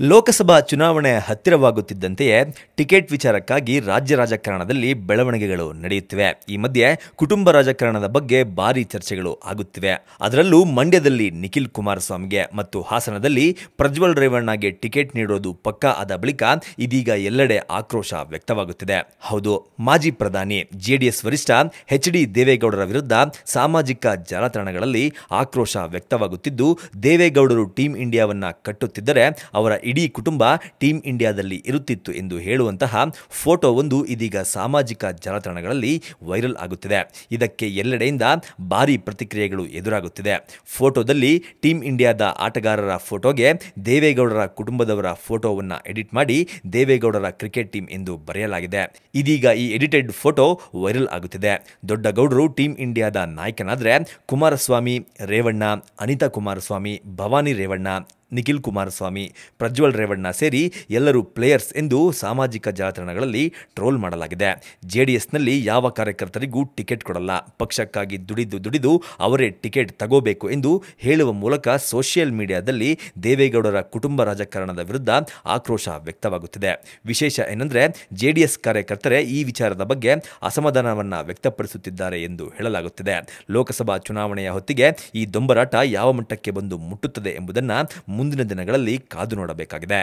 ಲೋಕಸಭಾ ಚುನಾವಣೆ ಹತ್ತಿರವಾಗುತ್ತಿದ್ದಂತೆಯೇ ಟಿಕೆಟ್ ವಿಚಾರಕ್ಕಾಗಿ ರಾಜ್ಯ ರಾಜಕಾರಣದಲ್ಲಿ ಬೆಳವಣಿಗೆಗಳು ನಡೆಯುತ್ತಿವೆ. ಈ ಮಧ್ಯೆ ಕುಟುಂಬ ರಾಜಕಾರಣದ ಬಗ್ಗೆ ಭಾರಿ ಚರ್ಚೆಗಳು ಆಗುತ್ತಿವೆ. ಅದರಲ್ಲೂ ಮಂಡ್ಯದಲ್ಲಿ ನಿಖಿಲ್ ಕುಮಾರಸ್ವಾಮಿಗೆ ಮತ್ತು ಹಾಸನದಲ್ಲಿ ಪ್ರಜ್ವಲ್ ರೇವಣ್ಣಗೆ ಟಿಕೆಟ್ ನೀಡೋದು ಪಕ್ಕಾ ಆದ ಬಳಿಕ ಇದೀಗ ಎಲ್ಲೆಡೆ ಆಕ್ರೋಶ ವ್ಯಕ್ತವಾಗುತ್ತಿದೆ. ಹೌದು, ಮಾಜಿ ಪ್ರಧಾನಿ, ಜೆಡಿಎಸ್ ವರಿಷ್ಠ ಎಚ್ ಡಿ ದೇವೇಗೌಡರ ವಿರುದ್ಧ ಸಾಮಾಜಿಕ ಜಾಲತಾಣಗಳಲ್ಲಿ ಆಕ್ರೋಶ ವ್ಯಕ್ತವಾಗುತ್ತಿದ್ದು, ದೇವೇಗೌಡರು ಟೀಂ ಇಂಡಿಯಾವನ್ನ ಕಟ್ಟುತ್ತಿದ್ದರೆ ಅವರ ಇಡೀ ಕುಟುಂಬ ಟೀಂ ಇಂಡಿಯಾದಲ್ಲಿ ಇರುತ್ತಿತ್ತು ಎಂದು ಹೇಳುವಂತಹ ಫೋಟೋ ಒಂದು ಇದೀಗ ಸಾಮಾಜಿಕ ಜಾಲತಾಣಗಳಲ್ಲಿ ವೈರಲ್ ಆಗುತ್ತಿದೆ. ಇದಕ್ಕೆ ಎಲ್ಲೆಡೆಯಿಂದ ಭಾರಿ ಪ್ರತಿಕ್ರಿಯೆಗಳು ಎದುರಾಗುತ್ತಿದೆ. ಫೋಟೋದಲ್ಲಿ ಟೀಂ ಇಂಡಿಯಾದ ಆಟಗಾರರ ಫೋಟೋಗೆ ದೇವೇಗೌಡರ ಕುಟುಂಬದವರ ಫೋಟೋವನ್ನು ಎಡಿಟ್ ಮಾಡಿ ದೇವೇಗೌಡರ ಕ್ರಿಕೆಟ್ ಟೀಮ್ ಎಂದು ಬರೆಯಲಾಗಿದೆ. ಇದೀಗ ಈ ಎಡಿಟೆಡ್ ಫೋಟೋ ವೈರಲ್ ಆಗುತ್ತಿದೆ. ದೊಡ್ಡಗೌಡರು ಟೀಂ ಇಂಡಿಯಾದ ನಾಯಕನಾದರೆ ಕುಮಾರಸ್ವಾಮಿ, ರೇವಣ್ಣ, ಅನಿತಾ ಕುಮಾರಸ್ವಾಮಿ, ಭವಾನಿ ರೇವಣ್ಣ ನಿಖಿಲ್ ಕುಮಾರಸ್ವಾಮಿ, ಪ್ರಜ್ವಲ್ ರೇವಣ್ಣ ಸೇರಿ ಎಲ್ಲರೂ ಪ್ಲೇಯರ್ಸ್ ಎಂದು ಸಾಮಾಜಿಕ ಜಾಲತಾಣಗಳಲ್ಲಿ ಟ್ರೋಲ್ ಮಾಡಲಾಗಿದೆ. ಜೆಡಿಎಸ್ನಲ್ಲಿ ಯಾವ ಕಾರ್ಯಕರ್ತರಿಗೂ ಟಿಕೆಟ್ ಕೊಡಲ್ಲ. ಪಕ್ಷಕ್ಕಾಗಿ ದುಡಿದು ದುಡಿದು ಅವರೇ ಟಿಕೆಟ್ ತಗೋಬೇಕು ಎಂದು ಹೇಳುವ ಮೂಲಕ ಸೋಷಿಯಲ್ ಮೀಡಿಯಾದಲ್ಲಿ ದೇವೇಗೌಡರ ಕುಟುಂಬ ರಾಜಕಾರಣದ ವಿರುದ್ಧ ಆಕ್ರೋಶ ವ್ಯಕ್ತವಾಗುತ್ತಿದೆ. ವಿಶೇಷ ಏನಂದ್ರೆ, ಜೆಡಿಎಸ್ ಕಾರ್ಯಕರ್ತರೇ ಈ ವಿಚಾರದ ಬಗ್ಗೆ ಅಸಮಾಧಾನವನ್ನು ವ್ಯಕ್ತಪಡಿಸುತ್ತಿದ್ದಾರೆ ಎಂದು ಹೇಳಲಾಗುತ್ತಿದೆ. ಲೋಕಸಭಾ ಚುನಾವಣೆಯ ಹೊತ್ತಿಗೆ ಈ ದೊಂಬರಾಟ ಯಾವ ಮಟ್ಟಕ್ಕೆ ಬಂದು ಮುಟ್ಟುತ್ತದೆ ಎಂಬುದನ್ನು ಮುಂದಿನ ದಿನಗಳಲ್ಲಿ ಕಾದು ನೋಡಬೇಕಾಗಿದೆ.